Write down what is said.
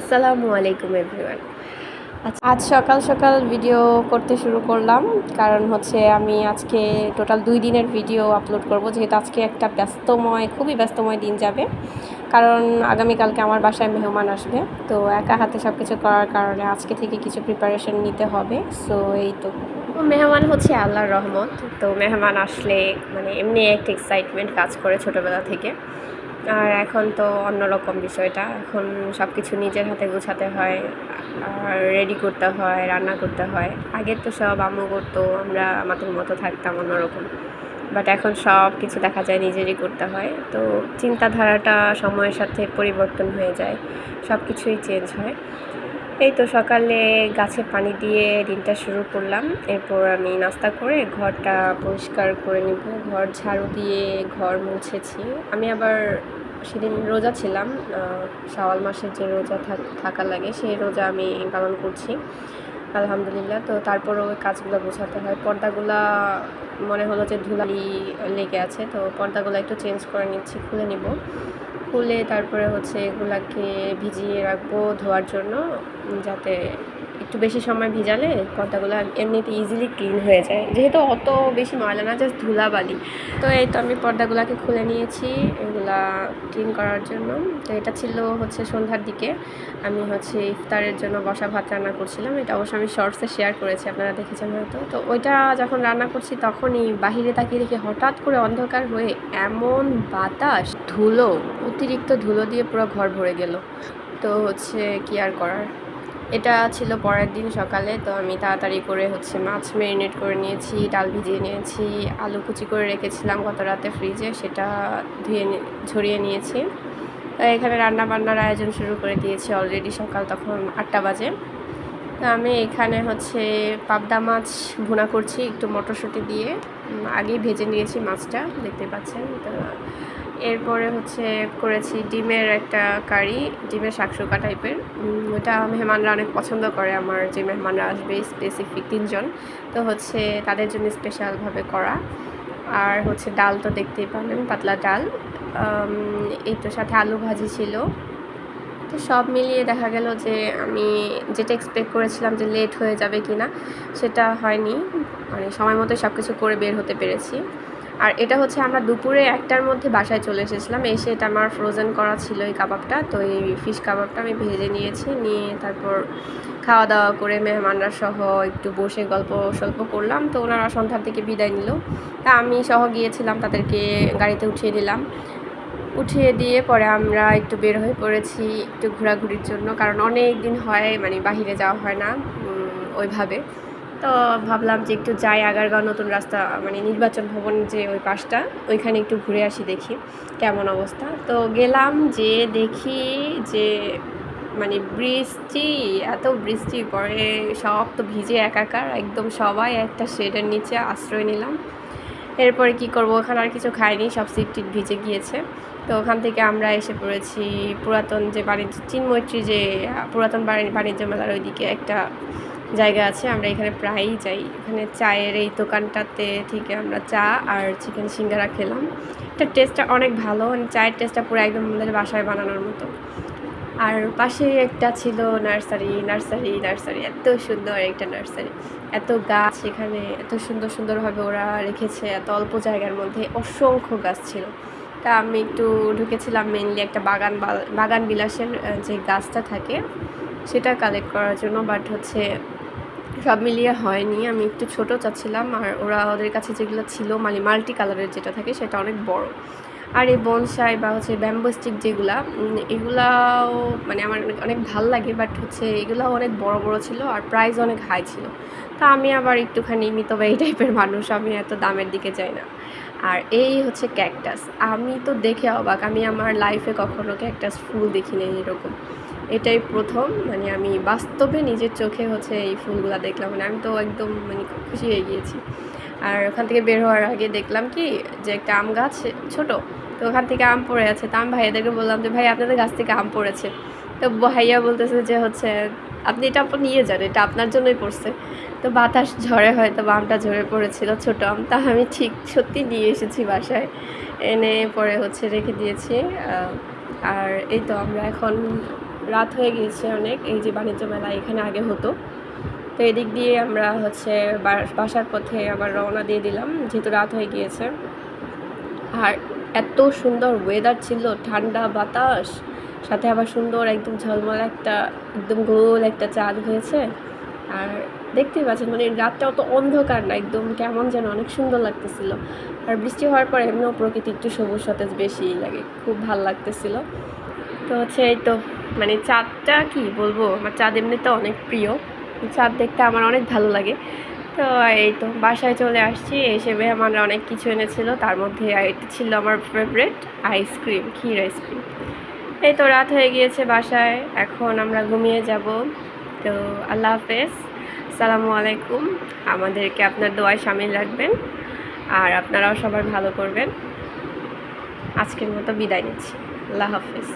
আসসালামু আলাইকুম এভরিওয়ান। আজ সকাল সকাল ভিডিও করতে শুরু করলাম কারণ হচ্ছে আমি আজকে টোটাল দুই দিনের ভিডিও আপলোড করব যেহেতু আজকে একটা ব্যস্তময় খুবই ব্যস্তময় দিন যাবে। কারণ আগামীকালকে আমার বাসায় মেহমান আসবে তো একা হাতে সব কিছু করার কারণে আজকে থেকে কিছু প্রিপারেশন নিতে হবে সো এই তো। মেহমান হচ্ছে আল্লাহর রহমত তো মেহমান আসলে মানে এমনি একটা এক্সাইটমেন্ট কাজ করে ছোটোবেলা থেকে। আর এখন তো অন্যরকম বিষয়টা। এখন সব কিছু নিজের হাতে গোছাতে হয়, আর রেডি করতে হয়, রান্না করতে হয়। আগের তো সব আম্মু করতো, আমরা আমাদের মতো থাকতাম অন্যরকম। বাট এখন সব কিছু দেখা যায় নিজেরই করতে হয়। তো চিন্তাধারাটা সময়ের সাথে পরিবর্তন হয়ে যায়। সব কিছুই চেঞ্জ হয়। এই তো সকালে গাছে পানি দিয়ে দিনটা শুরু করলাম। এরপর আমি নাস্তা করে ঘরটা পরিষ্কার করে নিব। ঘর ঝাড়ু দিয়ে ঘর মুছেছি। আমি আবার সেদিন রোজা ছিলাম। শাওয়াল মাসের যে রোজা থাকা লাগে সেই রোজা আমি পালন করছি। আলহামদুলিল্লাহ। তো তারপরও ওই কাজগুলো বোঝাতে হয়। পর্দাগুলা মনে হলো যে ধুলালি লেগে আছে। তো পর্দাগুলো একটু চেঞ্জ করে নিচ্ছি, খুলে নিব। খুলে তারপরে হচ্ছে এগুলাকে ভিজিয়ে রাখব ধোয়ার জন্য যাতে একটু বেশি সময় ভিজালে পর্দাগুলো এমনিতে ইজিলি ক্লিন হয়ে যায়। যেহেতু অত বেশি ময়লা না জাস্ট ধুলাবালি। তো এই তো আমি পর্দাগুলোকে খুলে নিয়েছি, এগুলা ক্লিন করার জন্য। তো এটা ছিল হচ্ছে সন্ধ্যার দিকে। আমি হচ্ছে ইফতারের জন্য বসা ভাত রান্না করছিলাম। এটা অবশ্য আমি শর্টসে শেয়ার করেছি, আপনারা দেখেছেন হয়তো। তো ওইটা যখন রান্না করছি তখনই বাহিরে তাকিয়ে দেখি হঠাৎ করে অন্ধকার হয়ে এমন বাতাস, ধুলো। অতিরিক্ত ধুলো দিয়ে পুরো ঘর ভরে গেল। তো হচ্ছে কি আর করার? এটা ছিল পরের দিন সকালে, তো আমি তাড়াতাড়ি করে হচ্ছে মাছ ম্যারিনেট করে নিয়েছি, ডাল ভিজিয়ে নিয়েছি, আলু কুচি করে রেখেছিলাম গত রাতে ফ্রিজে সেটা ধুয়ে ঝরিয়ে নিয়েছি। এখানে রান্না বান্নার আয়োজন শুরু করে দিয়েছি অলরেডি সকাল তখন আটটা বাজে। তো আমি এখানে হচ্ছে পাবদা মাছ ভুনা করছি একটু মটরশুঁটি দিয়ে। আগেই ভেজে নিয়েছি মাছটা, দেখতে পাচ্ছেন? তো এরপরে হচ্ছে করেছি ডিমের একটা কারি, ডিমের শাকসুকা টাইপের ওটা মেহমানরা অনেক পছন্দ করে, আমার যে মেহমানরা আসবে স্পেসিফিক তিনজন। তো হচ্ছে তাদের জন্য স্পেশালভাবে করা। আর হচ্ছে ডাল তো দেখতেই পারলেন, পাতলা ডাল। এই তো সাথে আলু ভাজি ছিল। তো সব মিলিয়ে দেখা গেল যে আমি যেটা এক্সপেক্ট করেছিলাম যে লেট হয়ে যাবে কি না সেটা হয়নি। মানে সময় মতো সব কিছু করে বের হতে পেরেছি। আর এটা হচ্ছে আমরা দুপুরে একটার মধ্যে বাসায় চলে এসেছিলাম। এসে এটা আমার ফ্রোজেন করা ছিল এই কাবাবটা। তো এই ফিশ কাবাবটা আমি ভেজে নিয়েছি। নিয়ে তারপর খাওয়া দাওয়া করে মেহমানরা সহ একটু বসে গল্প সল্প করলাম। তো ওনারা সন্ধ্যার থেকে বিদায় নিল। তা আমি সহ গিয়েছিলাম, তাদেরকে গাড়িতে উঠিয়ে দিলাম। উঠিয়ে দিয়ে পরে আমরা একটু বের হয়ে পড়েছি একটু ঘোরাঘুরির জন্য। কারণ অনেক দিন হয় মানে বাহিরে যাওয়া হয় না ওইভাবে। তো ভাবলাম যে একটু যাই, আগারগাঁও নতুন রাস্তা মানে নির্বাচন ভবন যে ওই পাশটা, ওইখানে একটু ঘুরে আসি, দেখি কেমন অবস্থা। তো গেলাম যে দেখি যে মানে বৃষ্টি, এত বৃষ্টি পরে সব তো ভিজে একাকার, একদম সবাই একটা শেডের নিচে আশ্রয় নিলাম। এরপরে কি করব, ওখানে আর কিছু খাইনি, সব সিট টিট ভিজে গিয়েছে। তো ওখান থেকে আমরা এসে পড়েছি পুরাতন যে বাণিজ্য চিনমৈত্রী যে, পুরাতন বাণিজ্য মেলার ওইদিকে একটা জায়গা আছে, আমরা এখানে প্রায়ই যাই। এখানে চায়ের এই দোকানটাতে থেকে আমরা চা আর চিকেন সিঙ্গারা খেলাম। এটা টেস্টটা অনেক ভালো মানে চায়ের টেস্টটা পুরো একদম আমাদের বাসায় বানানোর মতো। আর পাশে একটা ছিল নার্সারি নার্সারি নার্সারি, এত সুন্দর একটা নার্সারি। এত গাছ এখানে, এত সুন্দর সুন্দরভাবে ওরা রেখেছে, এত অল্প জায়গার মধ্যে অসংখ্য গাছ ছিল। তা আমি একটু ঢুকেছিলাম মেনলি একটা বাগান বাগান বিলাসের যে গাছটা থাকে, সেটা কালেক্ট করার জন্য বাট হচ্ছে সব মিলিয়ে হয়নি। আমি একটু ছোটো চাচ্ছিলাম আর ওরা ওদের কাছে যেগুলো ছিল মানে মাল্টি কালারের যেটা থাকে সেটা অনেক বড়। আর এই বনসাই বা হচ্ছে ব্যাম্বো স্টিক যেগুলা এগুলাও মানে আমার অনেক ভালো লাগে বাট হচ্ছে এগুলাও অনেক বড় বড় ছিল আর প্রাইস অনেক হাই ছিল। তা আমি আবার একটুখানি মিতবা এই টাইপের মানুষ, আমি এত দামের দিকে যাই না। আর এই হচ্ছে ক্যাকটাস আমি তো দেখে অবাক, আমি আমার লাইফে কখনো ক্যাকটাস ফুল দেখিনি এরকম। এটাই প্রথম। মানে আমি বাস্তবে নিজের চোখে হচ্ছে এই ফুলগুলো দেখলাম। মানে আমি তো একদম মানে খুশি হয়ে গিয়েছি। আর ওখান থেকে বের হওয়ার আগে দেখলাম কি যে একটা আম গাছ ছোট, তো ওখান থেকে আম পড়ে আছে। তো আমি ভাইয়াদেরকে বললাম যে, ভাই, আপনাদের গাছ থেকে আম পড়েছে। তো ভাইয়া বলতেছে যে হচ্ছে, আপনি এটা আপনি নিয়ে যান, এটা আপনার জন্যই পড়ছে। তো বাতাস ঝড়ে হয়তো বা আমটা ঝরে পড়েছিল ছোটো আম। তা আমি ঠিক সত্যি নিয়ে এসেছি বাসায়। এনে পরে হচ্ছে রেখে দিয়েছি। আর এই তো আমরা এখন রাত হয়ে গিয়েছে অনেক, এই যে বাণিজ্য মেলা এখানে আগে হতো। তো এদিক দিয়ে আমরা হচ্ছে বাসার পথে আবার রওনা দিয়ে দিলাম, যেহেতু রাত হয়ে গিয়েছে। আর এত সুন্দর ওয়েদার ছিল, ঠান্ডা বাতাস, সাথে আবার সুন্দর একদম ঝলমলে একটা, একদম গোল একটা চাঁদ হয়েছে। আর দেখতেই পাচ্ছেন মানে রাতটা অত অন্ধকার না, একদম কেমন যেন অনেক সুন্দর লাগতেছিল। আর বৃষ্টি হওয়ার পর এমনিও প্রকৃতি একটু সবুজ সতেজ বেশি লাগে, খুব ভালো লাগতেছিল। তো হচ্ছে এই তো মানে চাঁদটা কি বলব? আমার চাঁদ এমনিতে অনেক প্রিয়। চাঁদ দেখতে আমার অনেক ভালো লাগে। তো এই তো, বাসায় চলে আসছি। এসে মেহমানরা অনেক কিছু এনেছিল। তার মধ্যে ছিল আমার ফেভারেট আইসক্রিম ক্ষীর আইসক্রিম এই তো, রাত হয়ে গিয়েছে বাসায়। এখন আমরা ঘুমিয়ে যাব। তো আল্লাহ হাফেজ। সালামু আলাইকুম। আমাদেরকে আপনার দোয়ায় সামিল রাখবেন। আর আপনারাও সবার ভালো করবেন। আজকের মতো বিদায় নিচ্ছি। আল্লাহ হাফেজ।